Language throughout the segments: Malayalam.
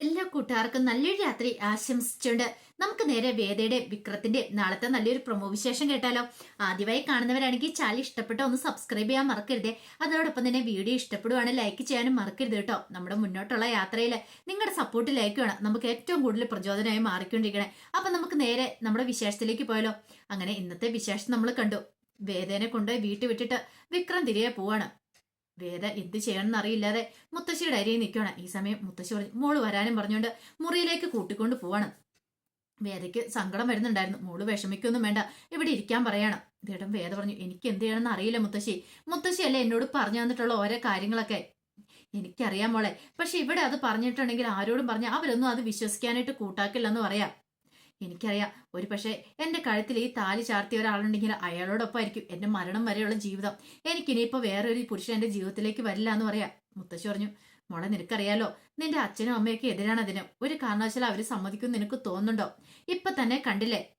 എല്ലാ കൂട്ടുകാർക്കും നല്ലൊരു രാത്രി ആശംസിച്ചുകൊണ്ട് നമുക്ക് നേരെ വേദയുടെ വിക്രത്തിന്റെ നാളത്തെ നല്ലൊരു പ്രൊമോ വിശേഷം കേട്ടാലോ. ആദ്യമായി കാണുന്നവരാണെങ്കിൽ ചാലി ഇഷ്ടപ്പെട്ട ഒന്ന് സബ്സ്ക്രൈബ് ചെയ്യാൻ മറക്കരുത്. അതോടൊപ്പം തന്നെ വീഡിയോ ഇഷ്ടപ്പെടുവാണ് ലൈക്ക് ചെയ്യാനും മറക്കരുത് കേട്ടോ. നമ്മുടെ മുന്നോട്ടുള്ള യാത്രയിൽ നിങ്ങളുടെ സപ്പോർട്ട് ലൈക്ക് വേണം. നമുക്ക് ഏറ്റവും കൂടുതൽ പ്രചോദനമായി മാറിക്കൊണ്ടിരിക്കണേ. അപ്പൊ നമുക്ക് നേരെ നമ്മുടെ വിശേഷത്തിലേക്ക് പോയാലോ. അങ്ങനെ ഇന്നത്തെ വിശേഷം നമ്മൾ കണ്ടു. വേദേനെ കൊണ്ടുപോയി വീട്ടിൽ വിട്ടിട്ട് വിക്രം തിരികെ പോവാണ്. വേദ എന്ത് ചെയ്യണമെന്ന് അറിയില്ലാതെ മുത്തശ്ശിയുടെ അരിയിൽ നിൽക്കുകയാണ് ഈ സമയം മുത്തശ്ശി പറഞ്ഞു മോൾ വരാനും പറഞ്ഞുകൊണ്ട് മുറിയിലേക്ക് കൂട്ടിക്കൊണ്ട് പോവാണ്. വേദയ്ക്ക് സങ്കടം വരുന്നുണ്ടായിരുന്നു. മോൾ വിഷമിക്കൊന്നും വേണ്ട ഇവിടെ ഇരിക്കാൻ പറയാണ്. ദേടം വേദ പറഞ്ഞു എനിക്ക് എന്ത് ചെയ്യണമെന്ന് അറിയില്ല മുത്തശ്ശി. മുത്തശ്ശി അല്ലേ എന്നോട് പറഞ്ഞു തന്നിട്ടുള്ള ഓരോ കാര്യങ്ങളൊക്കെ? എനിക്കറിയാം മോളെ. പക്ഷെ ഇവിടെ അത് പറഞ്ഞിട്ടുണ്ടെങ്കിൽ ആരോടും പറഞ്ഞ അവരൊന്നും അത് വിശ്വസിക്കാനായിട്ട് കൂട്ടാക്കില്ലെന്ന് പറയാം. എനിക്കറിയാം. ഒരു പക്ഷേ എന്റെ കഴുത്തിൽ ഈ താലി ചാർത്തിയ ഒരാളുണ്ടെങ്കിൽ അയാളോടൊപ്പം ആയിരിക്കും എന്റെ മരണം വരെയുള്ള ജീവിതം. എനിക്കിനിയിപ്പോൾ വേറൊരു പുരുഷൻ എന്റെ ജീവിതത്തിലേക്ക് വരില്ല എന്ന് പറയാം. മുത്തശ്ശി പറഞ്ഞു മോളെ നിനക്കറിയാലോ നിന്റെ അച്ഛനും അമ്മയൊക്കെ എതിരാണ് അതിന്. ഒരു കാരണവശാലും അവർ സമ്മതിക്കും നിനക്ക് തോന്നുന്നുണ്ടോ? ഇപ്പൊ തന്നെ കണ്ടില്ലേ?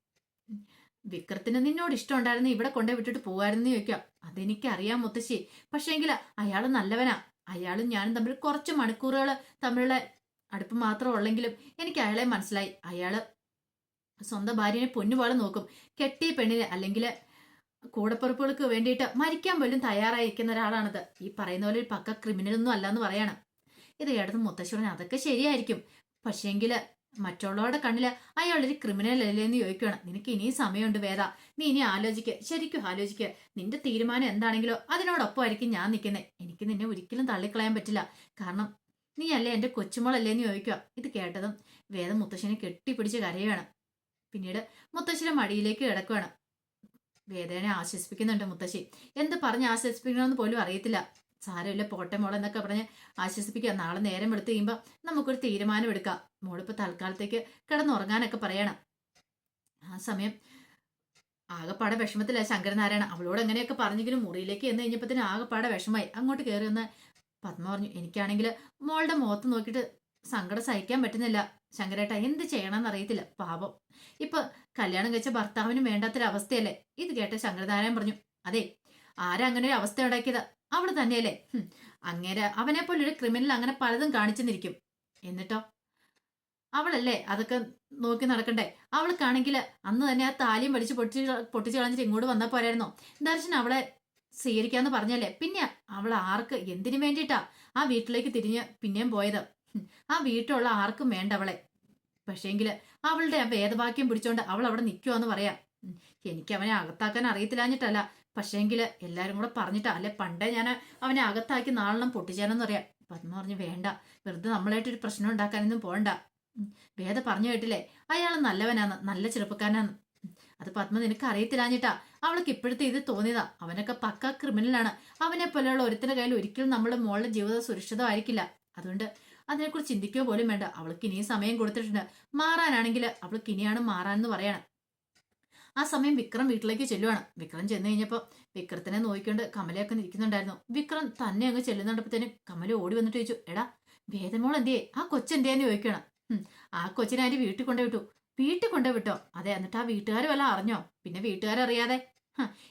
വിക്രത്തിന് നിന്നോട് ഇഷ്ടം ഉണ്ടായിരുന്നു ഇവിടെ കൊണ്ടേ വിട്ടിട്ട് പോകായിരുന്നു ചോദിക്കാം. അതെനിക്കറിയാം മുത്തശ്ശി. പക്ഷേങ്കിൽ അയാൾ നല്ലവനാ. അയാളും ഞാനും തമ്മിൽ കുറച്ച് മണിക്കൂറുകൾ തമ്മിലുള്ള അടുപ്പ് മാത്രം ഉള്ളെങ്കിലും എനിക്ക് അയാളെ മനസ്സിലായി. അയാൾ സ്വന്തം ഭാര്യനെ പൊന്നുപോലെ നോക്കും. കെട്ടിയ പെണ്ണിന് അല്ലെങ്കിൽ കൂടപ്പുറപ്പുകൾക്ക് വേണ്ടിയിട്ട് മരിക്കാൻ പോലും തയ്യാറായിരിക്കുന്ന ഒരാളാണത്. ഈ പറയുന്ന പോലെ ഒരു പക്ക ക്രിമിനൽ ഒന്നും അല്ല എന്ന് പറയണം. ഇത് ഏടത്ത് മുത്തശ്ശൂരൻ അതൊക്കെ ശരിയായിരിക്കും. പക്ഷേങ്കിൽ മറ്റുള്ളവരുടെ കണ്ണിൽ അയാളൊരു ക്രിമിനൽ അല്ലേ എന്ന് ചോദിക്കുകയാണ് നിനക്ക് ഇനിയും സമയമുണ്ട് വേദ. നീ ഇനി ആലോചിക്കുക ശരിക്കും ആലോചിക്കുക നിന്റെ തീരുമാനം എന്താണെങ്കിലോ അതിനോടൊപ്പമായിരിക്കും ഞാൻ നിൽക്കുന്നത് എനിക്ക് നിന്നെ ഒരിക്കലും തള്ളിക്കളയാൻ പറ്റില്ല. കാരണം നീ അല്ലേ എന്റെ കൊച്ചുമോളല്ലേ എന്ന് ചോദിക്കുക ഇത് കേട്ടതും വേദം മുത്തശ്ശനെ കെട്ടിപ്പിടിച്ച് കരയുകയാണ് പിന്നീട് മുത്തശ്ശിയുടെ മടിയിലേക്ക് കിടക്കുകയാണ് വേദനെ ആശ്വസിപ്പിക്കുന്നുണ്ട് മുത്തശ്ശി. എന്ത് പറഞ്ഞ് ആശ്വസിപ്പിക്കണമെന്ന് പോലും അറിയത്തില്ല. സാരമില്ല പോട്ടെ മോൾ എന്നൊക്കെ പറഞ്ഞ് ആശ്വസിപ്പിക്കുക. നാളെ നേരം എടുത്തു കഴിയുമ്പോൾ നമുക്കൊരു തീരുമാനം എടുക്കാം. മോളിപ്പോൾ തൽക്കാലത്തേക്ക് കിടന്നുറങ്ങാനൊക്കെ പറയണം. ആ സമയം ആകെപ്പാടെ വിഷമത്തില്ല ശങ്കരനാരായണ അവളോട് അങ്ങനെയൊക്കെ പറഞ്ഞെങ്കിലും മുറിയിലേക്ക് എന്ന് കഴിഞ്ഞപ്പോഴത്തേന് ആകെപ്പാടെ വിഷമായി അങ്ങോട്ട് കയറി വന്ന് പത്മ പറഞ്ഞു എനിക്കാണെങ്കിൽ മോളുടെ മുഖത്ത് നോക്കിയിട്ട് സങ്കടം സഹിക്കാൻ പറ്റുന്നില്ല. ശങ്കരേട്ട എന്ത് ചെയ്യണമെന്ന് അറിയത്തില്ല പാപം ഇപ്പൊ കല്യാണം കഴിച്ച ഭർത്താവിനും വേണ്ടാത്തൊരവസ്ഥയല്ലേ? ഇത് കേട്ട ശങ്കരനാരായണൻ പറഞ്ഞു അതെ ആരാ അങ്ങനെ ഒരു അവസ്ഥ ഉണ്ടാക്കിയത്? അവൾ തന്നെയല്ലേ. ഹും, അങ്ങേരെ അവനെ പോലെ ഒരു ക്രിമിനൽ അങ്ങനെ പലതും കാണിച്ചെന്നിരിക്കും. എന്നിട്ടോ? അവളല്ലേ അതൊക്കെ നോക്കി നടക്കണ്ടേ? അവൾക്കാണെങ്കിൽ അന്ന് തന്നെ ആ താലിയും വലിച്ച് പൊട്ടി പൊട്ടിച്ചു കളഞ്ഞിട്ട് ഇങ്ങോട്ട് വന്നാൽ പോരായിരുന്നോ? ദർശൻ അവളെ സ്വീകരിക്കാന്ന് പറഞ്ഞല്ലേ? പിന്നെ അവൾ ആർക്ക് എന്തിനു വേണ്ടിയിട്ടാ ആ വീട്ടിലേക്ക് തിരിഞ്ഞ് പിന്നെയും പോയത്? ആ വീട്ടിലുള്ള ആർക്കും വേണ്ട അവളെ. പക്ഷേങ്കിൽ അവളുടെ ആ വേദവാക്യം പിടിച്ചോണ്ട് അവൾ അവിടെ നിൽക്കുവാന്ന് പറയാം. എനിക്ക് അവനെ അകത്താക്കാൻ അറിയത്തില്ലാഞ്ഞിട്ടല്ല. പക്ഷേങ്കിൽ എല്ലാരും കൂടെ പറഞ്ഞിട്ടാ അല്ലെ പണ്ടേ ഞാൻ അവനെ അകത്താക്കി നാളെണ്ണം പൊട്ടിച്ചേനെന്ന് പറയാം. പത്മ പറഞ്ഞു വേണ്ട വെറുതെ നമ്മളായിട്ടൊരു പ്രശ്നം ഉണ്ടാക്കാനൊന്നും പോണ്ട. വേദ പറഞ്ഞു കേട്ടില്ലേ അയാൾ നല്ലവനാന്ന് നല്ല ചെറുപ്പക്കാരനാന്ന്. അത് പത്മ നിനക്ക് അറിയത്തില്ലാഞ്ഞിട്ടാ. അവൾക്ക് ഇപ്പോഴത്തെ ഇത് തോന്നിയതാ. അവനൊക്കെ പക്ക ക്രിമിനലാണ്. അവനെ പോലെയുള്ള ഒരുത്തിന്റെ കയ്യിൽ ഒരിക്കലും നമ്മുടെ മോളുടെ ജീവിതം സുരക്ഷിതമായിരിക്കില്ല. അതുകൊണ്ട് അതിനെക്കുറിച്ച് ചിന്തിക്കുക പോലും വേണ്ട. അവൾക്ക് ഇനിയും സമയം കൊടുത്തിട്ടുണ്ട്. മാറാനാണെങ്കിൽ അവൾക്ക് ഇനിയാണ് മാറാനെന്ന് പറയണം. ആ സമയം വിക്രം വീട്ടിലേക്ക് ചെല്ലുവാണ്. വിക്രം ചെന്ന് കഴിഞ്ഞപ്പോൾ വിക്രത്തിനെ നോക്കിക്കൊണ്ട് കമലയൊക്കെ നിൽക്കുന്നുണ്ടായിരുന്നു വിക്രം തന്നെ അങ്ങ് ചെല്ലുന്നുണ്ടപ്പോഴത്തേനും കമല ഓടി വന്നിട്ട് ചോദിച്ചു എടാ വേദമോൾ എന്തേ ആ കൊച്ചെന്തേന്ന് ചോദിക്കണം? "ഹും, ആ കൊച്ചിനെ ആര് വീട്ടിൽ കൊണ്ടു വിട്ടു? വീട്ടിൽ കൊണ്ടു വിട്ടോ? അതെ എന്നിട്ട് ആ വീട്ടുകാർ വല്ല അറിഞ്ഞോ? പിന്നെ വീട്ടുകാരറിയാതെ?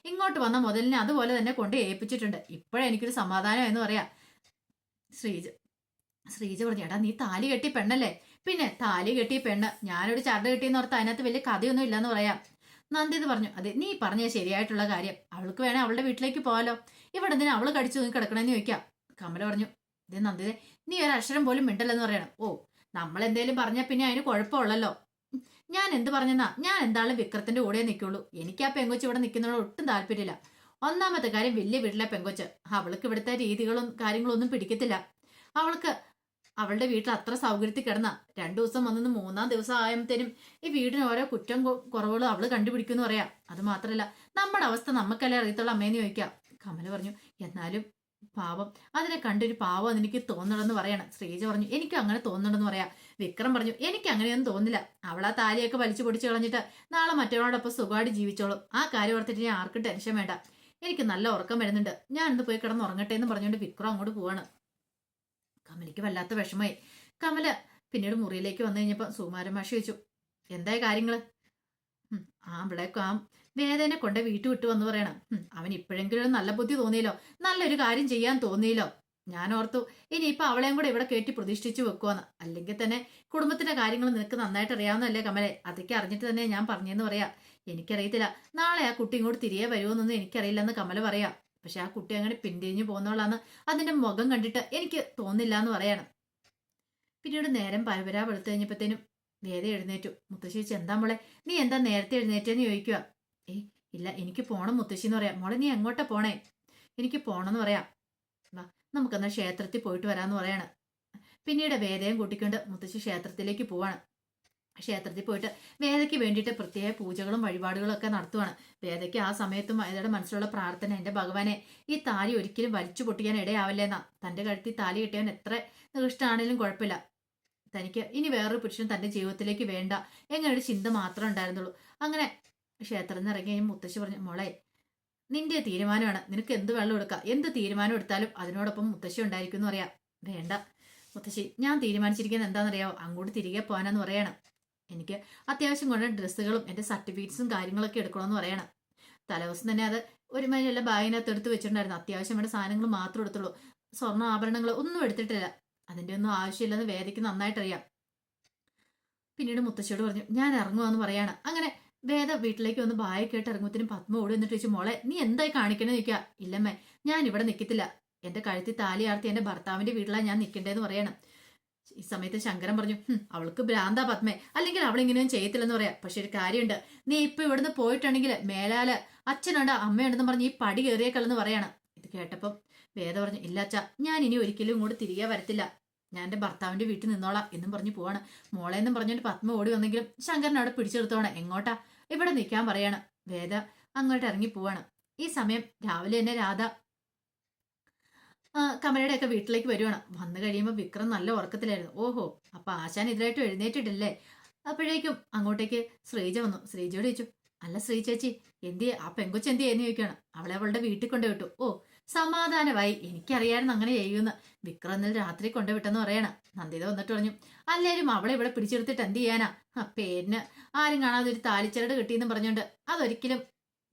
ഇങ്ങോട്ട് വന്ന മുതലിനെ അതുപോലെ തന്നെ കൊണ്ട് ഏൽപ്പിച്ചിട്ടുണ്ട്. ഇപ്പോഴെനിക്കൊരു സമാധാനം എന്ന് പറയാ. ശ്രീജ ശ്രീജ പറഞ്ഞു എടാ നീ താലി കെട്ടി പെണ്ണല്ലേ? പിന്നെ താലി കെട്ടി പെണ്ണ്. ഞാനൊരു ചരട് കെട്ടിയെന്ന് ഓർത്ത് അതിനകത്ത് വലിയ കഥയൊന്നും ഇല്ലെന്ന് പറയാം. നന്ദിത് പറഞ്ഞു അതെ നീ പറഞ്ഞ ശരിയായിട്ടുള്ള കാര്യം. അവൾക്ക് വേണേ അവളുടെ വീട്ടിലേക്ക് പോകാലോ. ഇവിടെ എന്തിനാ അവൾ കടിച്ചു നീ കിടക്കണമെന്ന് ചോദിക്കാം. കമല പറഞ്ഞു ഇതേ നന്ദിതെ നീ ഒരു അക്ഷരം പോലും മിണ്ടല്ലെന്ന് പറയണം. ഓ നമ്മൾ എന്തേലും പറഞ്ഞാൽ പിന്നെ അതിന് കുഴപ്പമുള്ളല്ലോ. ഞാൻ എന്ത് പറഞ്ഞെന്നാ? ഞാൻ എന്തായാലും വിക്രത്തിന്റെ കൂടെ നിൽക്കുള്ളൂ എനിക്ക് ആ പെങ്കൊച്ച് ഇവിടെ നിൽക്കുന്നതിനോട് ഒട്ടും താല്പര്യമില്ല. ഒന്നാമത്തെ കാര്യം വലിയ വീട്ടിലെ പെങ്കൊച്ച്. അവൾക്ക് ഇവിടുത്തെ രീതികളും കാര്യങ്ങളും ഒന്നും പിടിക്കത്തില്ല. അവൾക്ക് അവളുടെ വീട്ടിൽ അത്ര സൗകര്യത്തിൽ കിടന്ന. രണ്ടു ദിവസം വന്നിന്ന് മൂന്നാം ദിവസം ആയപ്പോഴത്തേനും ഈ വീടിന് ഓരോ കുറ്റം കുറവുകളും അവൾ കണ്ടുപിടിക്കുമെന്ന് പറയാം. അത് മാത്രല്ല നമ്മുടെ അവസ്ഥ നമുക്കല്ലേ അറിയത്തുള്ള അമ്മേന്ന് ചോദിക്കാം. കമല പറഞ്ഞു എന്നാലും പാവം അതിനെ കണ്ടൊരു പാവം അതെനിക്ക് തോന്നണമെന്ന് പറയണം. ശ്രീജ പറഞ്ഞു എനിക്കും അങ്ങനെ തോന്നണമെന്ന് പറയാം. വിക്രം പറഞ്ഞു എനിക്ക് അങ്ങനെയൊന്നും തോന്നില്ല. അവൾ ആ താലിയൊക്കെ വലിച്ചു പൊടിച്ചു കളഞ്ഞിട്ട് നാളെ മറ്റൊരാളോടൊപ്പം സുഖമായിട്ട് ജീവിച്ചോളും. ആ കാര്യം ഓർത്തിട്ട് ഞാൻ ആർക്കും ടെൻഷൻ വേണ്ട. എനിക്ക് നല്ല ഉറക്കം വരുന്നുണ്ട്. ഞാൻ ഇന്ന് പോയി കിടന്ന് ഉറങ്ങട്ടെ എന്ന് പറഞ്ഞുകൊണ്ട് വിക്രം അങ്ങോട്ട് പോവാണ്. കമലയ്ക്ക് വല്ലാത്ത വിഷമമായി. കമല പിന്നീട് മുറിയിലേക്ക് വന്നു കഴിഞ്ഞപ്പോൾ സുകുമാരൻ മാഷി ചോദിച്ചു എന്തായ കാര്യങ്ങൾ? ആ ഇവിടേക്കും ആ വേദനെ കൊണ്ട് വീട്ടു വിട്ടു വന്ന് പറയണം. അവൻ ഇപ്പോഴെങ്കിലും നല്ല ബുദ്ധി തോന്നിയല്ലോ. നല്ലൊരു കാര്യം ചെയ്യാൻ തോന്നിയല്ലോ. ഞാൻ ഓർത്തു ഇനി ഇനിയിപ്പോൾ അവളെയും കൂടെ ഇവിടെ കയറ്റി പ്രതിഷ്ഠിച്ചു വെക്കുവാന്ന്. അല്ലെങ്കിൽ തന്നെ കുടുംബത്തിന്റെ കാര്യങ്ങൾ നിനക്ക് നന്നായിട്ട് അറിയാവുന്നതല്ലേ കമലെ? അതൊക്കെ അറിഞ്ഞിട്ട് തന്നെ ഞാൻ പറഞ്ഞെന്ന് പറയാ. എനിക്കറിയത്തില്ല. നാളെ ആ കുട്ടി ഇങ്ങോട്ട് തിരികെ വരുമോന്നൊന്നും എനിക്കറിയില്ലെന്ന് കമല പറയാം. പക്ഷെ ആ കുട്ടി അങ്ങനെ പിന്തിരിഞ്ഞു പോകുന്നവളാന്ന് അതിന്റെ മുഖം കണ്ടിട്ട് എനിക്ക് തോന്നില്ല എന്ന് പറയണം. പിന്നീട് നേരം പരപരാ വെളുത്തു കഴിഞ്ഞപ്പോഴത്തേനും വേദ എഴുന്നേറ്റു. മുത്തശ്ശി എന്താ മോളെ? നീ എന്താ നേരത്തെ എഴുന്നേറ്റെന്ന് ചോദിക്കുക ഏ ഇല്ല എനിക്ക് പോണം മുത്തശ്ശി എന്ന് പറയാം. മോളെ നീ എങ്ങോട്ടാ പോണേ? എനിക്ക് പോണെന്ന് പറയാം. വാ നമുക്കെന്നാ ക്ഷേത്രത്തിൽ പോയിട്ട് വരാമെന്ന് പറയാണ്. പിന്നീട് വേദയും കൂട്ടിക്കൊണ്ട് മുത്തശ്ശി ക്ഷേത്രത്തിലേക്ക് പോവാണ്. ക്ഷേത്രത്തിൽ പോയിട്ട് വേദയ്ക്ക് വേണ്ടിയിട്ട് പ്രത്യേക പൂജകളും വഴിപാടുകളും ഒക്കെ നടത്തുവാണ്. വേദയ്ക്ക് ആ സമയത്തും അയാളുടെ മനസ്സിലുള്ള പ്രാർത്ഥന എന്റെ ഭഗവാനെ ഈ താലി ഒരിക്കലും വലിച്ചു പൊട്ടിക്കാൻ ഇടയാവില്ലെന്നാ. തന്റെ കഴുത്തിൽ താലി കിട്ടിയവൻ എത്ര നികൃഷ്ടമാണെങ്കിലും കുഴപ്പമില്ല. തനിക്ക് ഇനി വേറൊരു പുരുഷൻ തന്റെ ജീവിതത്തിലേക്ക് വേണ്ട. എങ്ങനൊരു ചിന്ത മാത്രമേ ഉണ്ടായിരുന്നുള്ളൂ. അങ്ങനെ ക്ഷേത്രത്തിൽ നിന്ന് ഇറങ്ങി കഴിഞ്ഞ് മുത്തശ്ശി പറഞ്ഞു മോളെ നിന്റെ തീരുമാനമാണ്. നിനക്ക് എന്ത് വെള്ളം എടുക്കാം? എന്ത് തീരുമാനം എടുത്താലും അതിനോടൊപ്പം മുത്തശ്ശി ഉണ്ടായിരിക്കും എന്ന് പറയാം. വേണ്ട മുത്തശ്ശി ഞാൻ തീരുമാനിച്ചിരിക്കുന്നത് എന്താണെന്നറിയാമോ അങ്ങോട്ട് തിരികെ പോകാനെന്ന് പറയണം. എനിക്ക് അത്യാവശ്യം കൊണ്ട് ഡ്രസ്സുകളും എന്റെ സർട്ടിഫിക്കറ്റ്സും കാര്യങ്ങളൊക്കെ എടുക്കണമെന്ന് പറയണം. തലേദിവസം തന്നെ അത് ഒരു മണിയല്ല ബാഗിനകത്ത് എടുത്ത് വെച്ചിട്ടുണ്ടായിരുന്നു. അത്യാവശ്യം വേണ്ട സാധനങ്ങൾ മാത്രം എടുത്തുള്ളൂ. സ്വർണ ആഭരണങ്ങൾ ഒന്നും എടുത്തിട്ടില്ല. അതിന്റെ ഒന്നും ആവശ്യമില്ലെന്ന് വേദയ്ക്ക് നന്നായിട്ടറിയാം പിന്നീട് മുത്തശ്ശിയോട് പറഞ്ഞു ഞാൻ ഇറങ്ങുവാന്ന് പറയാണ്. അങ്ങനെ വേദ വീട്ടിലേക്ക് വന്ന് ബായ കേട്ട് ഇറങ്ങുമ്പത്തിനും പത്മ ഓടി വന്നിട്ട് ചോദിച്ചു മോളെ നീ എന്തായി കാണിക്കണേ നിൽക്കുക ഇല്ലമ്മേ ഞാൻ ഇവിടെ നിൽക്കത്തില്ല എന്റെ കഴുത്തി താലിയാർത്തി എന്റെ ഭർത്താവിന്റെ വീട്ടിലാണ് ഞാൻ നിൽക്കേണ്ടതെന്ന് പറയണം. ഈ സമയത്ത് ശങ്കരൻ പറഞ്ഞു അവൾക്ക് ഭ്രാന്താ പത്മേ. അല്ലെങ്കിൽ അവൾ ഇങ്ങനെയൊന്നും ചെയ്യത്തില്ലെന്ന് പറയാം. പക്ഷെ ഒരു കാര്യമുണ്ട്. നീ ഇപ്പൊ ഇവിടുന്ന് പോയിട്ടുണ്ടെങ്കിൽ മേലാൽ അച്ഛനുണ്ട് അമ്മയുണ്ടെന്ന് പറഞ്ഞ് ഈ പടി കയറിയേക്കല്ലെന്ന് പറയാണ്. ഇത് കേട്ടപ്പം വേദ പറഞ്ഞു ഇല്ല അച്ഛ ഞാൻ ഇനി ഒരിക്കലും ഇങ്ങോട്ട് തിരികെ വരത്തില്ല. ഞാൻ എന്റെ ഭർത്താവിന്റെ വീട്ടിൽ നിന്നോളാം എന്നും പറഞ്ഞു പോവാണ്. മോളെ എന്നും പറഞ്ഞിട്ട് പത്മ ഓടി വന്നെങ്കിലും ശങ്കരൻ അവിടെ പിടിച്ചെടുത്തോണം. എങ്ങോട്ടാ? ഇവിടെ നിൽക്കാൻ പറയാണ്. വേദ അങ്ങോട്ട് ഇറങ്ങി പോവാണ്. ഈ സമയം രാവിലെ തന്നെ രാധ കമലയുടെ ഒക്കെ വീട്ടിലേക്ക് വരുവാണ്. വന്നു കഴിയുമ്പോൾ വിക്രം നല്ല ഉറക്കത്തിലായിരുന്നു. ഓഹോ അപ്പൊ ആശാൻ ഇതിലായിട്ട് എഴുന്നേറ്റിട്ടില്ലേ? അപ്പോഴേക്കും അങ്ങോട്ടേക്ക് ശ്രീജ വന്നു. ശ്രീജയോട് ചോദിച്ചു അല്ല ശ്രീ ചേച്ചി എന്തിയെ? ആ പെങ്കൊച്ച് എന്തിയെ? എന്ന് ചോദിക്കുകയാണ്. അവളെ അവളുടെ വീട്ടിൽ കൊണ്ടുവിട്ടു. ഓ സമാധാനമായി. എനിക്കറിയായിരുന്നു അങ്ങനെ ചെയ്യുമെന്ന്. വിക്രം ഇന്നലെ രാത്രി കൊണ്ടുവിട്ടെന്ന് പറയണ. നന്ദിത വന്നിട്ട് പറഞ്ഞു അല്ലേലും അവളെ ഇവിടെ പിടിച്ചെടുത്തിട്ട് എന്ത് ചെയ്യാനാ? പേരിന് ആരും കാണാതെ ഒരു താലിച്ചരട് കിട്ടിയെന്ന് പറഞ്ഞുകൊണ്ട് അതൊരിക്കലും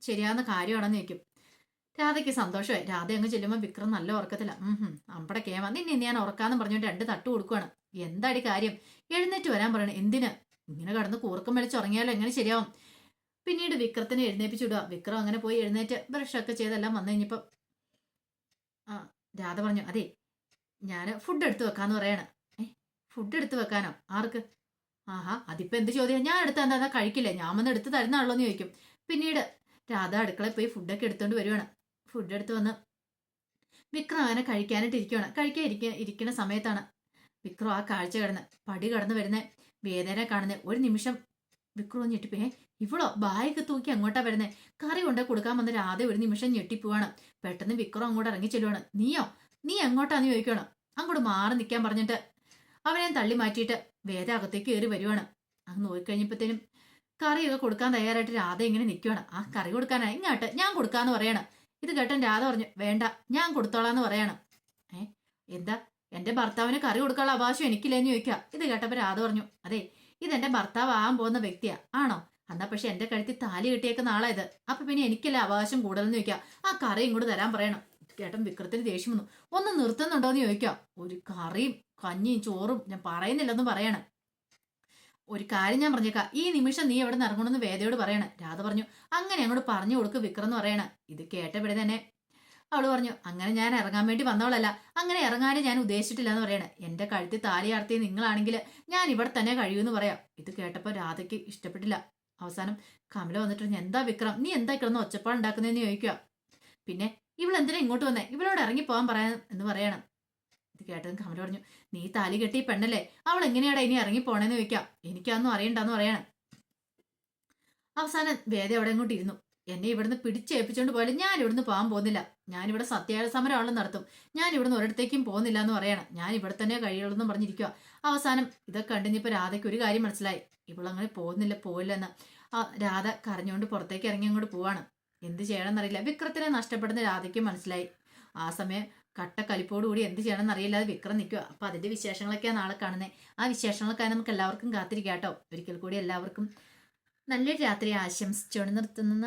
ശരിയാവുന്ന കാര്യമാണെന്ന് ചോദിക്കും. രാധയ്ക്ക് സന്തോഷമായി. രാധ അങ്ങ് ചെല്ലുമ്പോൾ വിക്രം നല്ല ഉറക്കത്തില്ല ഉം അമ്പടെ കേമ നിന്നെ ഞാൻ ഉറക്കാന്ന് പറഞ്ഞുകൊണ്ട് രണ്ട് തട്ട് കൊടുക്കുവാണ്. എന്താടി കാര്യം? എഴുന്നേറ്റ് വരാൻ പറയണേ. എന്തിന്? ഇങ്ങനെ കടന്ന് കൂർക്കം വലിച്ച് ഉറങ്ങിയാലോ? എങ്ങനെ ശരിയാവും? പിന്നീട് വിക്രത്തിനെ എഴുന്നേപ്പിച്ചു വിടുക വിക്രം അങ്ങനെ പോയി എഴുന്നേറ്റ് ബ്രഷൊക്കെ ചെയ്തെല്ലാം വന്നു കഴിഞ്ഞപ്പോൾ ആ രാധ പറഞ്ഞു അതെ ഞാൻ ഫുഡ് എടുത്തു വെക്കാന്ന് പറയാണ്. ഏ ഫുഡ് എടുത്തു വെക്കാനോ? ആർക്ക്? ആഹാ അതിപ്പോൾ എന്ത് ചോദ്യം? ഞാൻ എടുത്ത് എന്താ? കഴിക്കില്ലേ? ഞാൻ വന്ന് എടുത്ത് തരുന്നാണല്ലോ എന്ന് ചോദിക്കും. പിന്നീട് രാധ അടുക്കളയിൽ പോയി ഫുഡൊക്കെ എടുത്തോണ്ട് വരുവാണ്. ഫുഡ് എടുത്ത് വന്ന് വിക്രം അങ്ങനെ കഴിക്കാനായിട്ട് ഇരിക്കുവാണ്. കഴിക്കാൻ ഇരിക്ക ഇരിക്കുന്ന സമയത്താണ് വിക്രം ആ കാഴ്ച കിടന്ന് പടി കടന്നു വരുന്ന വേദന കാണുന്ന. ഒരു നിമിഷം വിക്രം ഞെട്ടിപ്പോ ഇവളോ? ബായൊക്കെ തൂക്കി അങ്ങോട്ടാ വരുന്നേ. കറി കൊണ്ട് കൊടുക്കാൻ വന്ന രാധ ഒരു നിമിഷം ഞെട്ടിപ്പോവാണ്. പെട്ടെന്ന് വിക്രം അങ്ങോട്ട് ഇറങ്ങി ചെല്ലുവാണ്. നീയോ? നീ എങ്ങോട്ടാന്ന് ചോദിക്കണം അങ്ങോട്ട് മാറി നിൽക്കാൻ പറഞ്ഞിട്ട് അവനെ തള്ളി മാറ്റിയിട്ട് വേദ അകത്തേക്ക് കയറി വരുവാണ്. അങ്ങ് നോക്കിക്കഴിഞ്ഞപ്പോഴത്തേനും കറിയൊക്കെ കൊടുക്കാൻ തയ്യാറായിട്ട് രാധ ഇങ്ങനെ നിൽക്കുവാണ് ആ കറി കൊടുക്കാനാ ഇങ്ങോട്ട് ഞാൻ കൊടുക്കാന്ന് പറയണം. ഇത് കേട്ടൻ രാധ പറഞ്ഞു വേണ്ട ഞാൻ കൊടുത്തോളാന്ന് പറയണം. ഏ എന്താ? എന്റെ ഭർത്താവിന് കറി കൊടുക്കാനുള്ള അവകാശം എനിക്കില്ലെന്ന് ചോദിക്കുക. ഇത് കേട്ടപ്പോ രാധ പറഞ്ഞു അതെ ഇത് ഇതെന്റെ ഭർത്താവ് ആകാൻ പോകുന്ന വ്യക്തിയാ ആണോ? എന്നാ പക്ഷെ എന്റെ കഴുത്തിൽ താലി കെട്ടിയേക്കുന്ന ആളാ ഇത്. അപ്പൊ പിന്നെ എനിക്കല്ലേ അവകാശം കൂടുതലെന്ന് ചോദിക്കുക. ആ കറി ഇങ്ങോട്ട് തരാൻ പറയണം. കേട്ടൻ വിക്രത്തിന് ദേഷ്യം വന്നു ഒന്ന് നിർത്തുന്നുണ്ടോ എന്ന് ചോദിക്കാം ഒരു കറിയും കഞ്ഞിയും ചോറും ഞാൻ പറയുന്നില്ലെന്ന് പറയണം. ഒരു കാര്യം ഞാൻ പറഞ്ഞേക്കാം. ഈ നിമിഷം നീ എവിടെ നിന്ന് ഇറങ്ങണമെന്ന് വേദയോട് പറയണ. രാധ പറഞ്ഞു അങ്ങനെ അങ്ങോട്ട് പറഞ്ഞു കൊടുക്ക് വിക്രം എന്ന് പറയണ. ഇത് കേട്ടവിടെ തന്നെ അവൾ പറഞ്ഞു അങ്ങനെ ഞാൻ ഇറങ്ങാൻ വേണ്ടി വന്നവളല്ല. അങ്ങനെ ഇറങ്ങാനും ഞാൻ ഉദ്ദേശിച്ചിട്ടില്ല എന്ന് പറയണേ. എന്റെ കഴുത്തി താലി ആർത്തിയ നിങ്ങളാണെങ്കിൽ ഞാൻ ഇവിടെ തന്നെ കഴിയുമെന്ന് പറയാം. ഇത് കേട്ടപ്പോൾ രാധയ്ക്ക് ഇഷ്ടപ്പെട്ടില്ല. അവസാനം കമല വന്നിട്ട് എന്താ വിക്രം? നീ എന്താ കിടന്ന് ഒച്ചപ്പാടുണ്ടാക്കുന്നതെന്ന് ചോദിക്കുക പിന്നെ ഇവളെന്തിനാ ഇങ്ങോട്ട് വന്നേ? ഇവളോട് ഇറങ്ങി പോകാൻ പറയാൻ എന്ന് പറയണം. കേട്ടതും കമല പറഞ്ഞു നീ താലി കെട്ടി പെണ്ണല്ലേ? അവൾ എങ്ങനെയാടാ ഇനി ഇറങ്ങി പോണേന്ന് ചോദിക്കാം. എനിക്കൊന്നും അറിയണ്ടെന്ന് പറയണം. അവസാനം വേദ അവിടെ അങ്ങോട്ട് ഇരുന്നു. എന്നെ ഇവിടുന്ന് പിടിച്ചേൽപ്പിച്ചോണ്ട് പോയാലും ഞാൻ ഇവിടുന്ന് പോകാൻ പോകുന്നില്ല. ഞാൻ ഇവിടെ സമരം ആളും നടത്തും. ഞാൻ ഇവിടുന്ന് ഒരിടത്തേക്കും പോകുന്നില്ല എന്ന് പറയണം. ഞാൻ ഇവിടെ തന്നെ കഴിയുള്ളൂ എന്ന് പറഞ്ഞിരിക്കുക അവസാനം ഇതൊക്കെ കണ്ടിഞ്ഞപ്പോൾ രാധയ്ക്ക് ഒരു കാര്യം മനസ്സിലായി. ഇവളങ്ങനെ പോകുന്നില്ല പോയില്ലെന്ന് ആ രാധ കരഞ്ഞുകൊണ്ട് പുറത്തേക്ക് ഇറങ്ങി അങ്ങോട്ട് പോവാണ്. എന്ത് ചെയ്യണമെന്നറിയില്ല. വിക്രത്തിനെ നഷ്ടപ്പെടുന്ന രാധയ്ക്ക് മനസ്സിലായി. ആ സമയം കട്ട കലിപ്പോടുകൂടി എന്ത് ചെയ്യണമെന്ന് അറിയില്ലാതെ വിക്രം നിൽക്കുക. അപ്പൊ അതിന്റെ വിശേഷങ്ങളൊക്കെയാണ് നാളെ കാണുന്നത് ആ വിശേഷങ്ങളൊക്കെയാണ് നമുക്ക് എല്ലാവർക്കും കാത്തിരിക്കാം കേട്ടോ. ഒരിക്കൽ കൂടി എല്ലാവർക്കും നല്ലൊരു രാത്രി ആശംസിച്ചുകൊണ്ട് നിർത്തുന്ന.